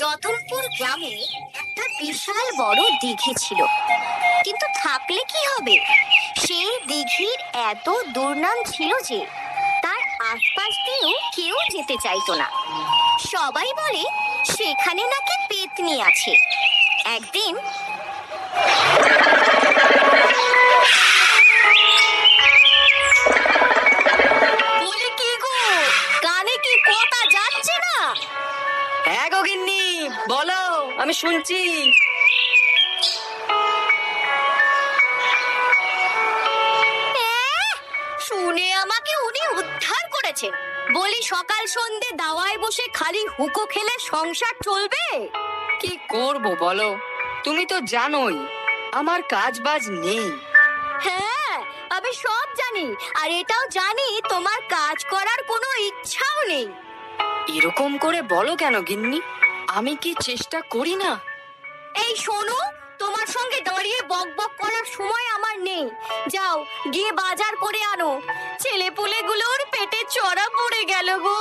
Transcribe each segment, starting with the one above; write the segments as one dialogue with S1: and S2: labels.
S1: রতনপুর গ্রামে একটা বিশাল বড় দিঘি ছিল। কিন্তু থাকলে কি হবে? সেই দিঘির এত দুর্নাম ছিল যে তার আশপাশ দিয়েও কেউ যেতে চাইতো না। সবাই বলে, সেখানে নাকি পেতনি আছে। একদিন কানে কি কথা যাচ্ছে না?
S2: হ্যাঁ গিন্নি বলো আমি শুনছি।
S1: শুনে আমাকে উনি উদ্ধার করেছেন। বলি সকাল সন্ধে দাওয়ায় বসে খালি হুকো খেলে সংসার চলবে?
S2: কি করব বলো? তুমি তো জানোই আমার কাজ বাজ নেই।
S1: হ্যাঁ আমি সব জানি আর এটাও জানি তোমার কাজ করার কোনো ইচ্ছাও নেই।
S2: এরকম করে বলো কেন গিন্নি? আমি কি চেষ্টা করি না?
S1: এই শোনো তোমার সঙ্গে দাঁড়িয়ে বক বক করার সময় আমার নেই। যাও গিয়ে বাজার করে আনো। ছেলে পুলেগুলোর পেটে চড়া পড়ে গেল গো।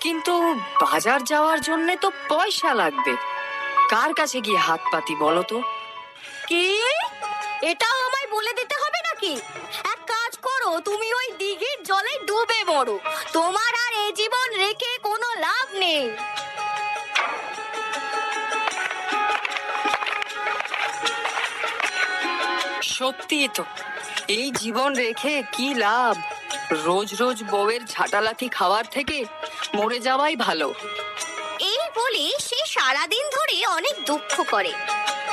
S2: কিন্তু বাজার যাওয়ার জন্য তো পয়সা লাগবে। কার কাছে গিয়ে হাত পাতি বলো তো?
S1: কি? এটাও আমায় বলে দিতে হবে নাকি? এক কাজ করো তুমি ওই দিঘির জলে ডুবে মরো। তোমার আর এ জীবন রেখে কোনো লাভ নেই।
S2: সত্যি তো। এই জীবন রেখে কি লাভ? রোজ রোজ বউয়ের ঝাঁটালাথি খাওয়ার থেকে মরে যাওয়াই ভালো।
S1: এই বলে সে সারাদিন ধরে অনেক দুঃখ করে।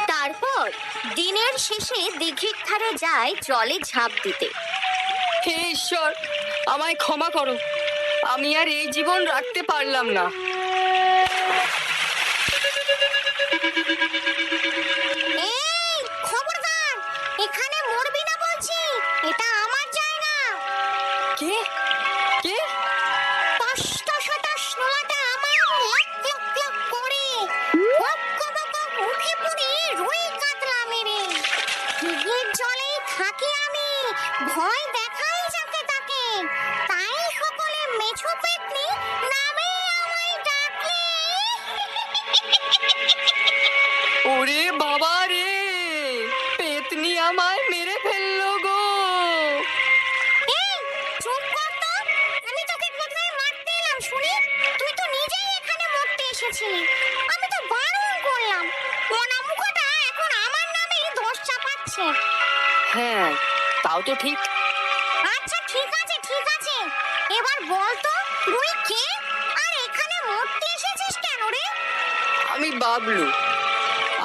S1: তারপর দিনের শেষে দিঘির ধারে যায় জলে ঝাঁপ দিতে।
S2: হে ঈশ্বর আমায় ক্ষমা করো। আমি আর এই জীবন রাখতে পারলাম না।
S1: ভয় দেখাই যাকে তাকে। তাই সকলে মেছো পেতনি নামে আমায় ডাকে।
S2: ওরে বাবা রে পেতনি আমায় মেরে ফেলল গো।
S1: এই চুপ কর তো। আমি তোকে কোথায় মারতে এলাম শুনি? তুই তো নিজেই এখানে মরতে এসেছিলি। আমি তো বারণ করলাম। মনা মুখটা এখন আমার নামেই দোষ চাপাচ্ছে।
S2: হ্যাঁ তাও তো ঠিক।
S1: আচ্ছা ঠিক আছে ঠিক আছে। এবার বল তো তুই কে? আর এখানে মরতে এসেছিস কেন রে?
S2: আমি বাবলু।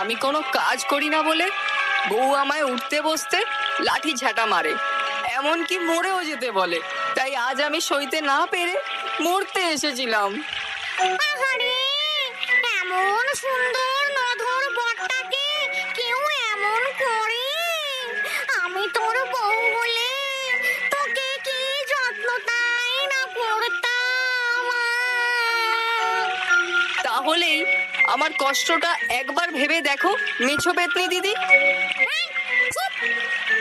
S2: আমি কোনো কাজ করি না বলে বউ আমায় উঠতে বসতে লাঠি ঝাঁটা মারে এমনকি মরেও যেতে বলে। তাই আজ আমি সইতে না পেরে মরতে এসেছিলাম।
S1: আহারে এমন সুন্দর
S2: তাহলেই আমার কষ্টটা একবার ভেবে দেখো মেছো পেতনি দিদি।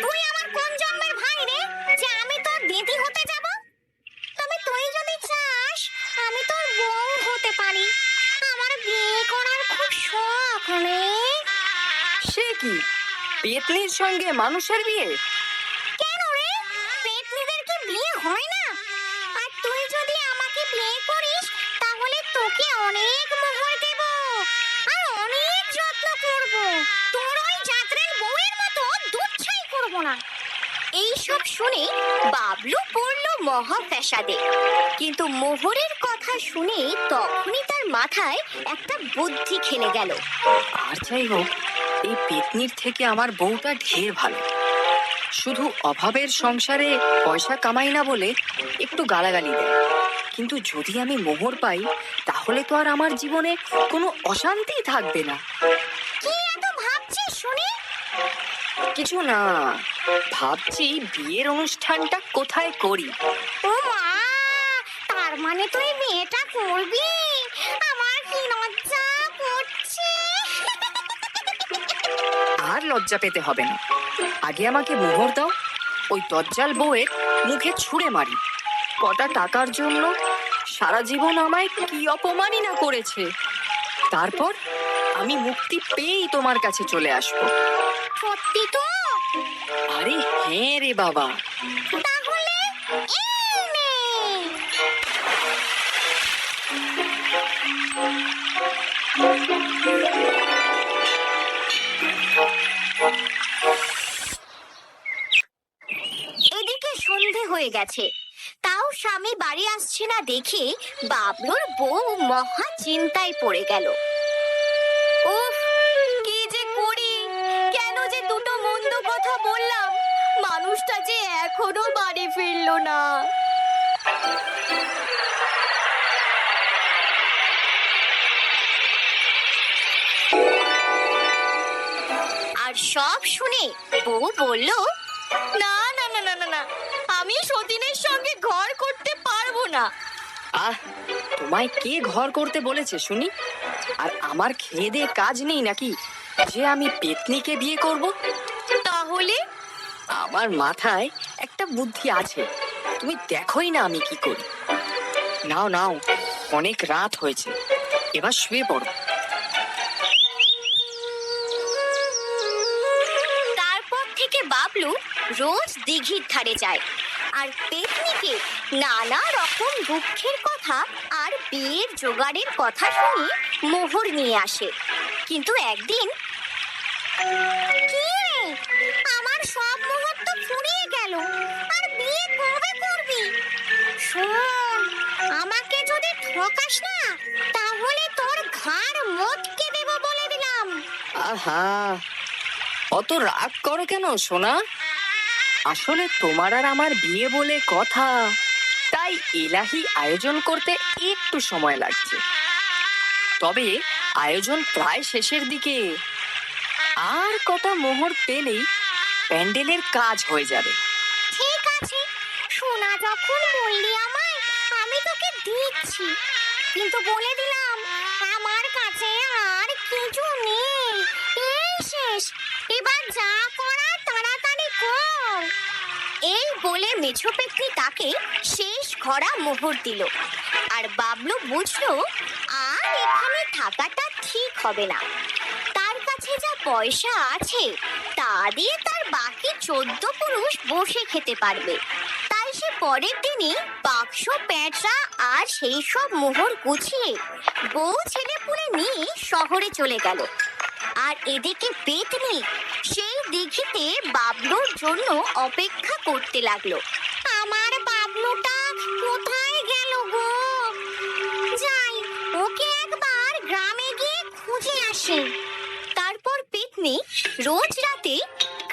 S1: তুই আমার কোন জন্মের ভাই রে? যে আমি তোর দিদি হতে যাব? তবে তুই যদি চাস আমি তোর বউ হতে পারি। আমার বিয়ে করার খুব শখ রে।
S2: সে কি? পেতনির সঙ্গে মানুষের বিয়ে?
S1: তোর ওই যাত্রের বউয়ের মতো দুধ ছাই করব না। এই সব শুনে বাবলু পড়ল মহা ফ্যাসাদে কিন্তু মোহরের কথা শুনে তখনই তার মাথায় একটা বুদ্ধি খেলে গেল।
S2: আর যাই হোক, এই পেতনির থেকে আমার বউটা ঢের ভালো। শুধু অভাবের সংসারে পয়সা কামাই না বলে একটু গালাগালি দেয়। কিন্তু যদি আমি মোহর পাই, তাহলে তো আর আমার জীবনে কোনো অশান্তি থাকবে না। কিছু না। ভাবছি বিয়ের অনুষ্ঠানটা কোথায় করি?
S1: ও মা তার মানে তুই বিয়েটা করবি? আমার কি লজ্জা করছে?
S2: আর লজ্জা পেতে হবে না। আগে আমাকে মোহর দাও ওই দজ্জাল বউয়ের মুখে ছুঁড়ে মারি। কটা টাকার জন্য সারা জীবন আমায় কি অপমানই না করেছে। তারপর আমি মুক্তি পেয়েই তোমার কাছে চলে আসব।
S1: সত্যি
S2: হ্যাঁ রে বাবা।
S1: তাহলে এদিকে সন্ধে হয়ে গেছে। তাও স্বামী বাড়ি আসছে না দেখে বাবলুর বউ মহা চিন্তায় পড়ে গেল। মানুষটা যে এখনও বাড়ি ফিরলো না। আর সব শুনে বউ বলল না না না না না না আমি সতীনের সঙ্গে ঘর করতে পারব না।
S2: আহ তোমায় কে ঘর করতে বলেছে শুনি? আর আমার খেয়ে দিয়ে কাজ নেই নাকি? যে আমি পেতনিকে বিয়ে করব?
S1: তাহলে
S2: আমার মাথায় একটা বুদ্ধি আছে। তুমি দেখোই না আমি কি করি। নাও নাও, অনেক রাত হয়েছে। এবার শুয়ে পড়ো।
S1: তারপর থেকে বাবলু রোজ দিঘির ধারে যায়। আর পেতনিকে নানা রকম দুঃখের কথা আর বিয়ের জোগাড়ের কথা শুনে মোহর নিয়ে আসে। কিন্তু একদিন কি সব মোহর তো ফুরিয়ে গেল। আর বিয়ে কবে করবি? শোন, আমাকে যদি ঠকাস না, তাহলে তোর ঘাড় মোটকে দেব বলে দিলাম।
S2: আহা, অত রাগ করো কেন, সোনা? আসলে তোমার আর আমার বিয়ে বলে কথা। তাই এলাহি আয়োজন করতে একটু সময় লাগছে। তবে আয়োজন প্রায় শেষের দিকে। আর কটা মোহর পেলেই প্যান্ডেলের কাজ হয়ে যাবে।
S1: ঠিক আছে, সোনা যখন বললি আমায়, আমি তোকে দিচ্ছি। কিন্তু বলে দিলাম, আমার কাছে আর কিছু নেই। এই শেষ, এবার যা করা তাড়াতাড়ি কর। এই বলে মেছো পেটনি তাকে শেষ ঘরা মোহর দিল। আর বাবলু বুঝলো, আর এখানে থাকাটা ঠিক হবে না। তার কাছে যা পয়সা আছে, তা দিয়ে তার বাকি চোদ্দ পুরুষ বসে খেতে পারবে। তাই সে পরের দিনই বাক্স প্যাঁচা আর সেই সব মোহর গুছিয়ে বউ ছেলে পুলে নিয়ে শহরে চলে গেল। আর এদিকে পেতনি সেই দিঘিতে বাবলুর জন্য অপেক্ষা করতে লাগল। আমার বাবলুটা কোথায় গেল গো? যাই, ওকে একবার গ্রামে গিয়ে খুঁজে আসি। তারপর পেতনি রোজ রাতে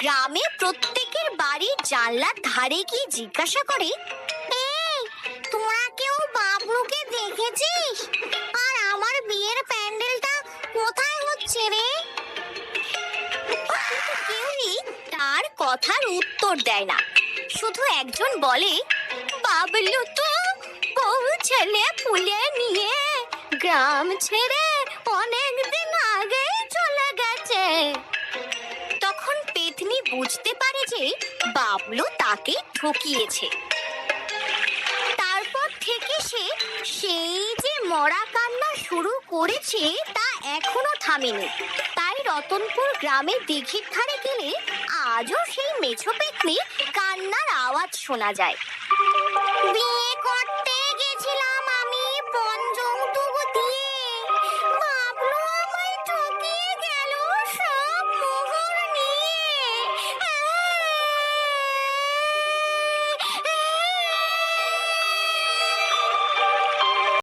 S1: গ্রামে প্রত্যেকের বাড়ির জানলার ধারে গিয়ে জিজ্ঞাসা করে কেউ বাবলুকে দেখেছিস? আর আমার বিয়ের প্যান্ডেলটা কোথায় হচ্ছে রে? তার কথার উত্তর দেয় না। শুধু একজন বলে, বাবলু তো বউ ছেলে ফুলে নিয়ে গ্রাম ছেড়ে বুঝতে পারে যে বাবলু তাকে ঠকিয়েছে। তারপর থেকে সে সেই যে মরা কান্না শুরু করেছে তা এখনও থামেনি। তাই রতনপুর গ্রামের দিঘির ধারে গেলে আজও সেই মেছো পেতনি কান্নার আওয়াজ শোনা যায়।